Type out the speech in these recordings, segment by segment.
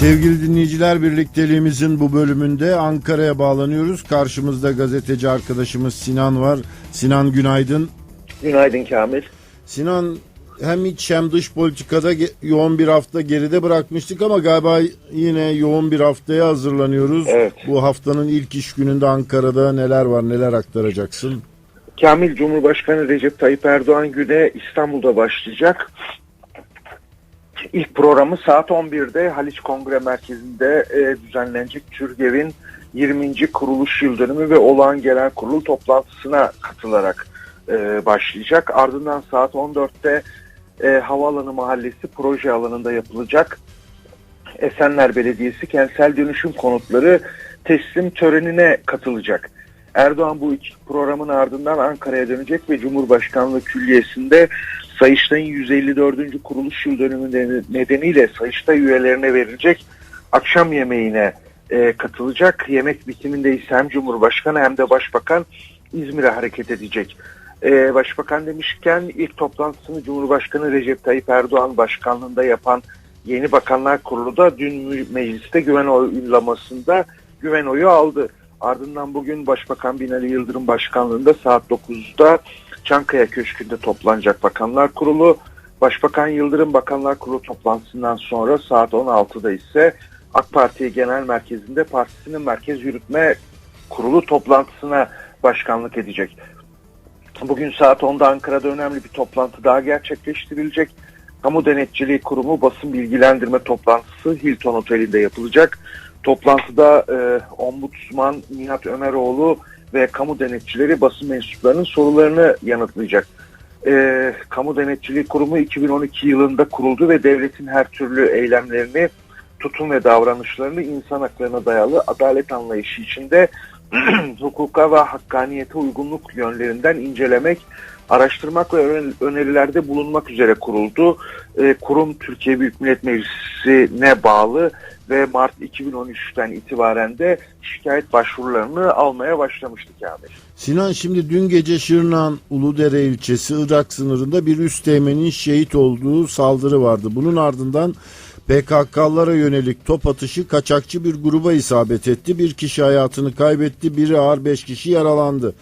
Sevgili dinleyiciler birlikteliğimizin bu bölümünde Ankara'ya bağlanıyoruz. Karşımızda gazeteci arkadaşımız Sinan var. Sinan günaydın. Günaydın Kamil. Sinan hem iç hem dış politikada yoğun bir hafta geride bırakmıştık ama galiba yine yoğun bir haftaya hazırlanıyoruz. Evet. Bu haftanın ilk iş gününde Ankara'da neler var neler aktaracaksın? Kamil Cumhurbaşkanı Recep Tayyip Erdoğan güne İstanbul'da başlayacak. İlk programı saat 11'de Haliç Kongre Merkezi'nde e, düzenlenecek Türgev'in 20. kuruluş yıl dönümü ve olağan genel kurul toplantısına katılarak e, başlayacak. Ardından saat 14'te e, Havaalanı Mahallesi proje alanında yapılacak. Esenler Belediyesi kentsel dönüşüm konutları teslim törenine katılacak. Erdoğan bu iki programın ardından Ankara'ya dönecek ve Cumhurbaşkanlığı Külliyesi'nde Sayıştay'ın 154. kuruluş yıl dönümü nedeniyle Sayıştay üyelerine verilecek akşam yemeğine e, katılacak. Yemek bitiminde ise hem Cumhurbaşkanı hem de Başbakan İzmir'e hareket edecek. E, Başbakan demişken ilk toplantısını Cumhurbaşkanı Recep Tayyip Erdoğan başkanlığında yapan Yeni Bakanlar Kurulu da dün mecliste güven oylamasında güven oyu aldı. Ardından bugün Başbakan Binali Yıldırım başkanlığında saat 9'da Çankaya Köşkü'nde toplanacak Bakanlar Kurulu. Başbakan Yıldırım Bakanlar Kurulu toplantısından sonra saat 16'da ise AK Parti Genel Merkezi'nde partisinin Merkez Yürütme Kurulu toplantısına başkanlık edecek. Bugün saat 10'da Ankara'da önemli bir toplantı daha gerçekleştirilecek. Kamu Denetçiliği Kurumu basın bilgilendirme toplantısı Hilton Oteli'nde yapılacak. Toplantıda e, Ombudsman Nihat Ömeroğlu ve kamu denetçileri basın mensuplarının sorularını yanıtlayacak. E, kamu Denetçiliği Kurumu 2012 yılında kuruldu ve devletin her türlü eylemlerini, tutum ve davranışlarını insan haklarına dayalı adalet anlayışı içinde hukuka ve hakkaniyete uygunluk yönlerinden incelemek, araştırmak ve önerilerde bulunmak üzere kuruldu. E, kurum Türkiye Büyük Millet Meclisi'ne bağlı ve Mart 2013'ten itibaren de şikayet başvurularını almaya başlamıştı Kamil. Sinan şimdi dün gece Şırnak'ın Uludere ilçesi Irak sınırında bir üsteğmenin şehit olduğu saldırı vardı. Bunun ardından PKK'lara yönelik top atışı kaçakçı bir gruba isabet etti. Bir kişi hayatını kaybetti, biri ağır beş kişi yaralandı.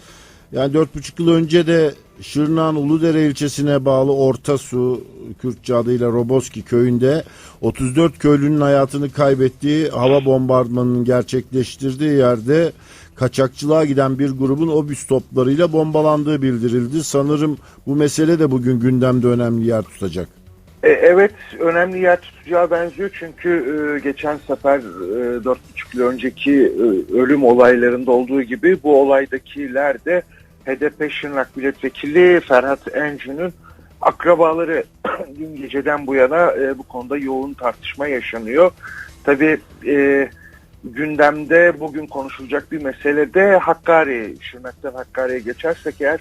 Yani dört buçuk yıl önce de Şırnak'ın Uludere ilçesine bağlı Ortasu, Kürtçe adıyla Roboski köyünde 34 köylünün hayatını kaybettiği hava bombardımanının gerçekleştirdiği yerde kaçakçılığa giden bir grubun obüs toplarıyla bombalandığı bildirildi. Sanırım bu mesele de bugün gündemde önemli yer tutacak. E, evet önemli yer tutacağı benziyor çünkü e, geçen sefer e, 4,5 yıl önceki e, ölüm olaylarında olduğu gibi bu olaydakiler de HDP Şırnak Milletvekili Ferhat Encü'nün akrabaları dün geceden bu yana e, bu konuda yoğun tartışma yaşanıyor. Tabii e, gündemde bugün konuşulacak bir mesele de Hakkari, Şırnak'tan Hakkari'ye geçersek eğer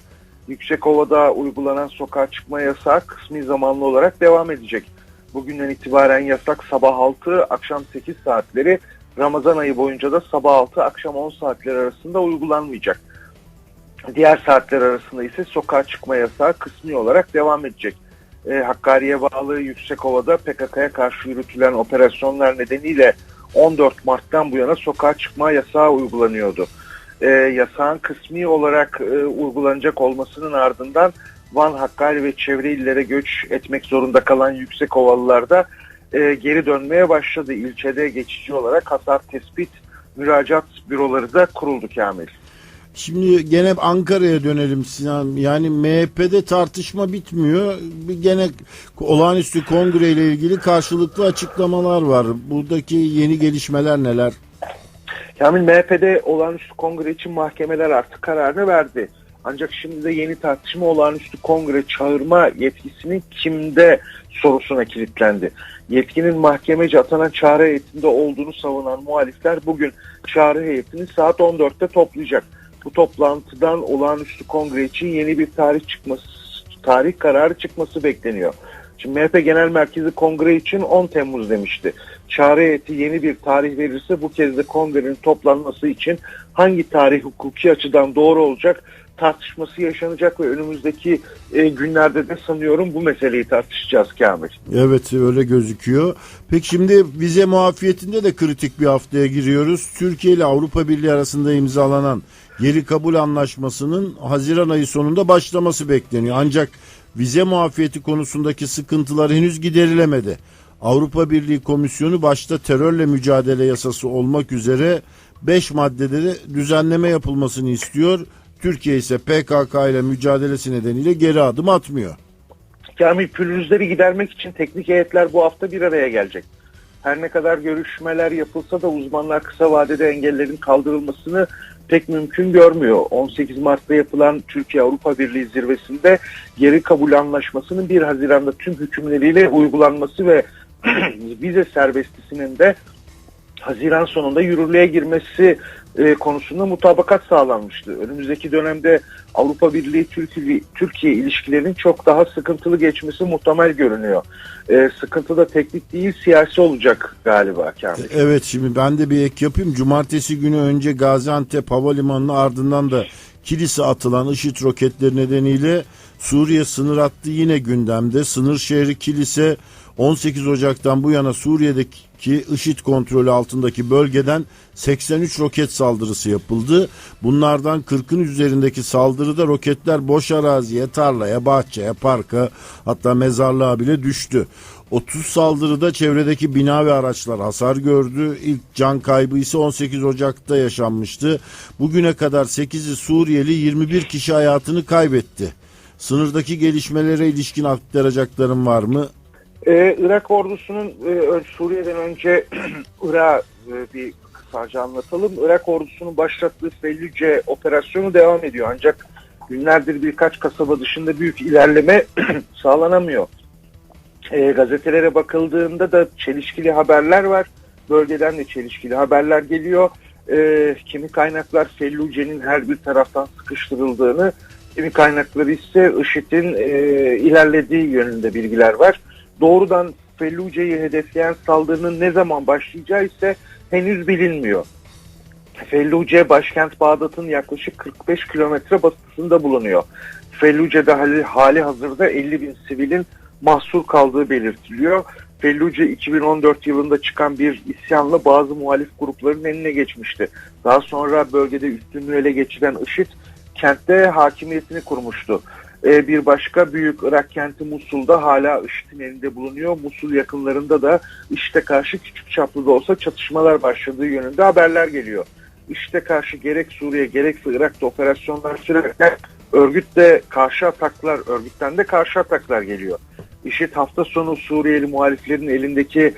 Yüksekova'da uygulanan sokağa çıkma yasağı kısmi zamanlı olarak devam edecek. Bugünden itibaren yasak sabah 6, akşam 8 saatleri, Ramazan ayı boyunca da sabah 6, akşam 10 saatler arasında uygulanmayacak. Diğer saatler arasında ise sokağa çıkma yasağı kısmi olarak devam edecek. E, Hakkari'ye bağlı Yüksekova'da PKK'ya karşı yürütülen operasyonlar nedeniyle 14 Mart'tan bu yana sokağa çıkma yasağı uygulanıyordu. E, yasağın kısmi olarak e, uygulanacak olmasının ardından Van, Hakkari ve çevre illere göç etmek zorunda kalan Yüksekovalılar da e, geri dönmeye başladı. İlçede geçici olarak hasar tespit müracaat büroları da kuruldu Kamil. Şimdi gene Ankara'ya dönelim Sinan. Yani MHP'de tartışma bitmiyor. Gene olağanüstü kongre ile ilgili karşılıklı açıklamalar var. Buradaki yeni gelişmeler neler? Kamil MHP'de olağanüstü kongre için mahkemeler artık kararını verdi. Ancak şimdi de yeni tartışma olağanüstü kongre çağırma yetkisinin kimde sorusuna kilitlendi. Yetkinin mahkemeci atanan çağrı heyetinde olduğunu savunan muhalifler bugün çağrı heyetini saat 14'te toplayacak. Bu toplantıdan olağanüstü kongre için yeni bir tarih çıkması, tarih kararı çıkması bekleniyor. Şimdi MHP Genel Merkezi kongre için 10 Temmuz demişti. Çağrı heyeti yeni bir tarih verirse bu kez de kongrenin toplanması için hangi tarih hukuki açıdan doğru olacak tartışması yaşanacak ve önümüzdeki e, günlerde de sanıyorum bu meseleyi tartışacağız Kamil. Evet öyle gözüküyor. Peki şimdi vize muafiyetinde de kritik bir haftaya giriyoruz. Türkiye ile Avrupa Birliği arasında imzalanan geri kabul anlaşmasının Haziran ayı sonunda başlaması bekleniyor. Ancak vize muafiyeti konusundaki sıkıntılar henüz giderilemedi. Avrupa Birliği Komisyonu başta terörle mücadele yasası olmak üzere 5 maddede de düzenleme yapılmasını istiyor. Türkiye ise PKK ile mücadelesi nedeniyle geri adım atmıyor. Kamil pürüzleri gidermek için teknik heyetler bu hafta bir araya gelecek. Her ne kadar görüşmeler yapılsa da uzmanlar kısa vadede engellerin kaldırılmasını pek mümkün görmüyor. 18 Mart'ta yapılan Türkiye-Avrupa Birliği zirvesinde geri kabul anlaşmasının 1 Haziran'da tüm hükümleriyle uygulanması ve vize serbestisinin de Haziran sonunda yürürlüğe girmesi e, konusunda mutabakat sağlanmıştı. Önümüzdeki dönemde Avrupa Birliği Türkiye, Türkiye ilişkilerinin çok daha sıkıntılı geçmesi muhtemel görünüyor. E, sıkıntı da teknik değil siyasi olacak galiba Kamil. Evet şimdi ben de bir ek yapayım. Cumartesi günü önce Gaziantep Havalimanı'nın ardından da kilise atılan IŞİD roketleri nedeniyle Suriye sınır hattı yine gündemde. Sınır şehri kilise 18 Ocak'tan bu yana Suriye'deki IŞİD kontrolü altındaki bölgeden 83 roket saldırısı yapıldı. Bunlardan 40'ın üzerindeki saldırıda roketler boş araziye, tarlaya, bahçeye, parka hatta mezarlığa bile düştü. 30 saldırıda çevredeki bina ve araçlar hasar gördü. İlk can kaybı ise 18 Ocak'ta yaşanmıştı. Bugüne kadar 8'i Suriyeli 21 kişi hayatını kaybetti. Sınırdaki gelişmelere ilişkin aktaracaklarım var mı? Ee, Irak ordusunun e, Suriye'den önce Irak'a e, bir kısaca anlatalım. Irak ordusunun başlattığı Fellüce operasyonu devam ediyor. Ancak günlerdir birkaç kasaba dışında büyük ilerleme sağlanamıyor. E, gazetelere bakıldığında da çelişkili haberler var. Bölgeden de çelişkili haberler geliyor. E, kimi kaynaklar Felluce'nin her bir taraftan sıkıştırıldığını, kimi kaynakları ise IŞİD'in e, ilerlediği yönünde bilgiler var. Doğrudan Felluce'yi hedefleyen saldırının ne zaman başlayacağı ise henüz bilinmiyor. Felluce başkent Bağdat'ın yaklaşık 45 kilometre batısında bulunuyor. Felluce'de hali, hali hazırda 50 bin sivilin mahsur kaldığı belirtiliyor. Felluce 2014 yılında çıkan bir isyanla bazı muhalif grupların eline geçmişti. Daha sonra bölgede üstünlüğü ele geçiren IŞİD kentte hakimiyetini kurmuştu. Ee, bir başka büyük Irak kenti Musul'da hala IŞİD'in elinde bulunuyor. Musul yakınlarında da IŞİD'e karşı küçük çaplı da olsa çatışmalar başladığı yönünde haberler geliyor. IŞİD'e karşı gerek Suriye gerekse Irak'ta operasyonlar sürerken örgüt de karşı ataklar, örgütten de karşı ataklar geliyor. IŞİD hafta sonu Suriyeli muhaliflerin elindeki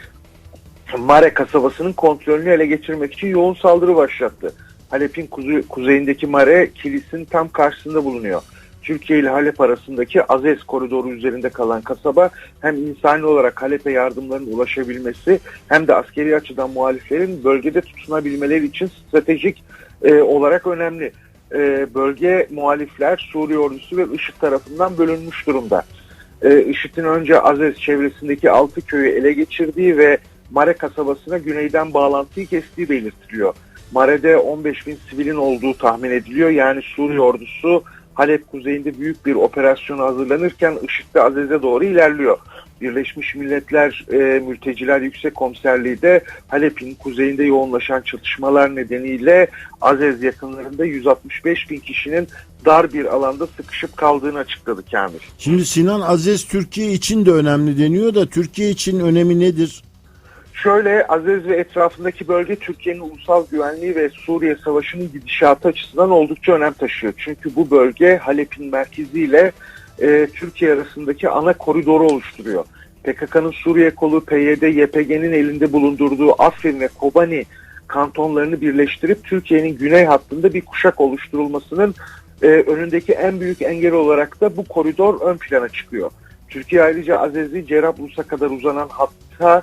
Mare kasabasının kontrolünü ele geçirmek için yoğun saldırı başlattı. Halep'in kuze- kuzeyindeki Mare kilisin tam karşısında bulunuyor. Türkiye ile Halep arasındaki Azez koridoru üzerinde kalan kasaba hem insani olarak Halep'e yardımların ulaşabilmesi hem de askeri açıdan muhaliflerin bölgede tutunabilmeleri için stratejik e, olarak önemli. E, bölge muhalifler Suriye ordusu ve IŞİD tarafından bölünmüş durumda. E, IŞİD'in önce Azez çevresindeki altı köyü ele geçirdiği ve Mare kasabasına güneyden bağlantıyı kestiği belirtiliyor. Mare'de 15 bin sivilin olduğu tahmin ediliyor. Yani Suriye ordusu Halep kuzeyinde büyük bir operasyona hazırlanırken IŞİD de Azez'e doğru ilerliyor. Birleşmiş Milletler e, Mülteciler Yüksek Komiserliği de Halep'in kuzeyinde yoğunlaşan çatışmalar nedeniyle Azez yakınlarında 165 bin kişinin dar bir alanda sıkışıp kaldığını açıkladı Kamil. Şimdi Sinan Aziz Türkiye için de önemli deniyor da Türkiye için önemi nedir? Şöyle Azez ve etrafındaki bölge Türkiye'nin ulusal güvenliği ve Suriye Savaşı'nın gidişatı açısından oldukça önem taşıyor. Çünkü bu bölge Halep'in merkeziyle e, Türkiye arasındaki ana koridoru oluşturuyor. PKK'nın Suriye kolu PYD, YPG'nin elinde bulundurduğu Afrin ve Kobani kantonlarını birleştirip Türkiye'nin güney hattında bir kuşak oluşturulmasının e, önündeki en büyük engel olarak da bu koridor ön plana çıkıyor. Türkiye ayrıca Azez'i Cerablus'a kadar uzanan hatta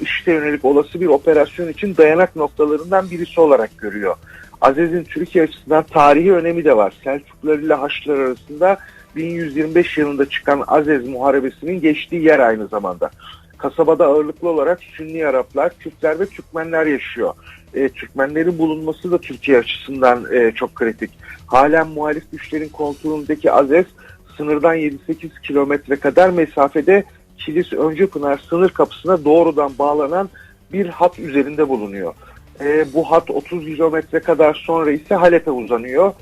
IŞİD'e yönelik olası bir operasyon için dayanak noktalarından birisi olarak görüyor. Azez'in Türkiye açısından tarihi önemi de var. Selçuklular ile Haçlılar arasında 1125 yılında çıkan Azez Muharebesi'nin geçtiği yer aynı zamanda. Kasabada ağırlıklı olarak Sünni Araplar, Kürtler ve Türkmenler yaşıyor. e, Türkmenlerin bulunması da Türkiye açısından e, çok kritik. Halen muhalif güçlerin kontrolündeki Azez sınırdan 7-8 kilometre kadar mesafede Kilis Öncüpınar sınır kapısına doğrudan bağlanan bir hat üzerinde bulunuyor. E, bu hat 30 kilometre kadar sonra ise Halep'e uzanıyor.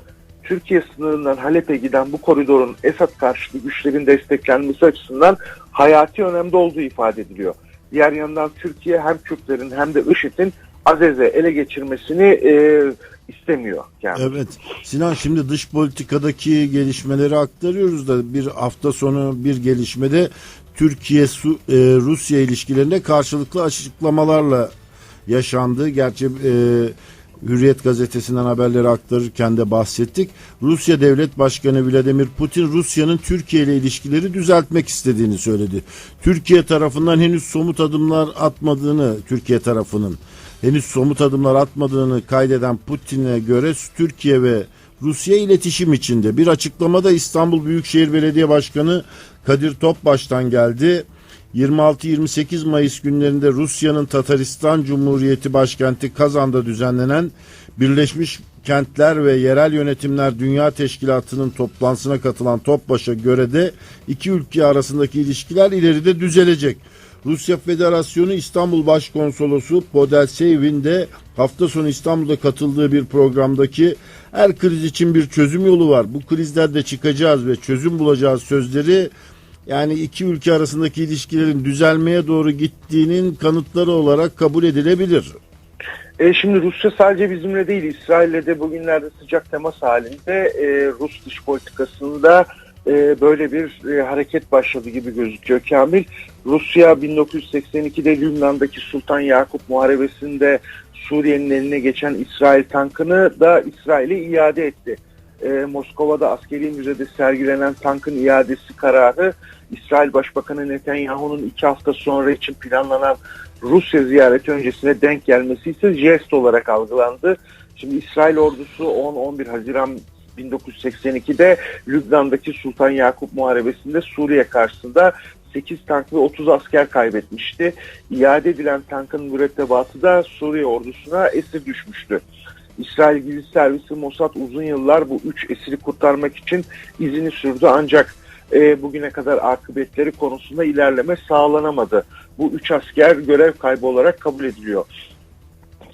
Türkiye sınırından Halep'e giden bu koridorun Esad karşıtı güçlerin desteklenmesi açısından hayati önemde olduğu ifade ediliyor. Diğer yandan Türkiye hem Kürtlerin hem de IŞİD'in Azez'e ele geçirmesini e, istemiyor. Yani. Evet. Sinan şimdi dış politikadaki gelişmeleri aktarıyoruz da bir hafta sonu bir gelişmede Türkiye Su- e, Rusya ilişkilerinde karşılıklı açıklamalarla yaşandı. Gerçi e, Hürriyet gazetesinden haberleri aktarırken de bahsettik. Rusya Devlet Başkanı Vladimir Putin Rusya'nın Türkiye ile ilişkileri düzeltmek istediğini söyledi. Türkiye tarafından henüz somut adımlar atmadığını Türkiye tarafının henüz somut adımlar atmadığını kaydeden Putin'e göre Türkiye ve Rusya iletişim içinde. Bir açıklamada İstanbul Büyükşehir Belediye Başkanı Kadir Topbaş'tan geldi. 26-28 Mayıs günlerinde Rusya'nın Tataristan Cumhuriyeti başkenti Kazan'da düzenlenen Birleşmiş Kentler ve Yerel Yönetimler Dünya Teşkilatı'nın toplantısına katılan Topbaş'a göre de iki ülke arasındaki ilişkiler ileride düzelecek. Rusya Federasyonu İstanbul Başkonsolosu Podel Seyvin de hafta sonu İstanbul'da katıldığı bir programdaki her kriz için bir çözüm yolu var. Bu krizden de çıkacağız ve çözüm bulacağız sözleri yani iki ülke arasındaki ilişkilerin düzelmeye doğru gittiğinin kanıtları olarak kabul edilebilir. E, şimdi Rusya sadece bizimle değil İsrail'le de bugünlerde sıcak temas halinde e, Rus dış politikasında e, böyle bir e, hareket başladı gibi gözüküyor Kamil. Rusya 1982'de Lübnan'daki Sultan Yakup Muharebesi'nde Suriye'nin eline geçen İsrail tankını da İsrail'e iade etti. E, Moskova'da askeri müzede sergilenen tankın iadesi kararı İsrail Başbakanı Netanyahu'nun iki hafta sonra için planlanan Rusya ziyareti öncesine denk gelmesi ise jest olarak algılandı. Şimdi İsrail ordusu 10-11 Haziran 1982'de Lübnan'daki Sultan Yakup Muharebesi'nde Suriye karşısında 8 tank ve 30 asker kaybetmişti. İade edilen tankın mürettebatı da Suriye ordusuna esir düşmüştü. İsrail Gizli Servisi Mossad uzun yıllar bu 3 esiri kurtarmak için izini sürdü ancak e, bugüne kadar akıbetleri konusunda ilerleme sağlanamadı. Bu 3 asker görev kaybı olarak kabul ediliyor.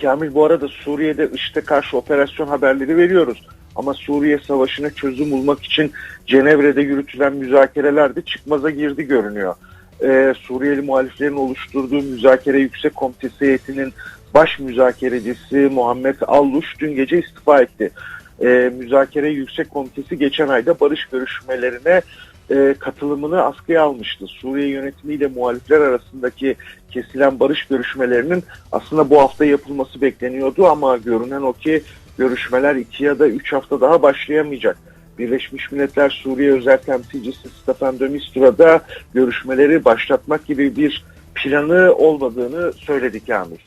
Kamil bu arada Suriye'de IŞİD'e karşı operasyon haberleri veriyoruz. Ama Suriye Savaşı'na çözüm bulmak için Cenevre'de yürütülen müzakereler de çıkmaza girdi görünüyor. Ee, Suriyeli muhaliflerin oluşturduğu müzakere yüksek komitesi heyetinin baş müzakerecisi Muhammed Alluş dün gece istifa etti. Ee, müzakere yüksek komitesi geçen ayda barış görüşmelerine e, katılımını askıya almıştı. Suriye yönetimiyle muhalifler arasındaki kesilen barış görüşmelerinin aslında bu hafta yapılması bekleniyordu ama görünen o ki görüşmeler iki ya da üç hafta daha başlayamayacak. Birleşmiş Milletler Suriye Özel Temsilcisi Staffan de Mistura görüşmeleri başlatmak gibi bir planı olmadığını söyledi Kamil.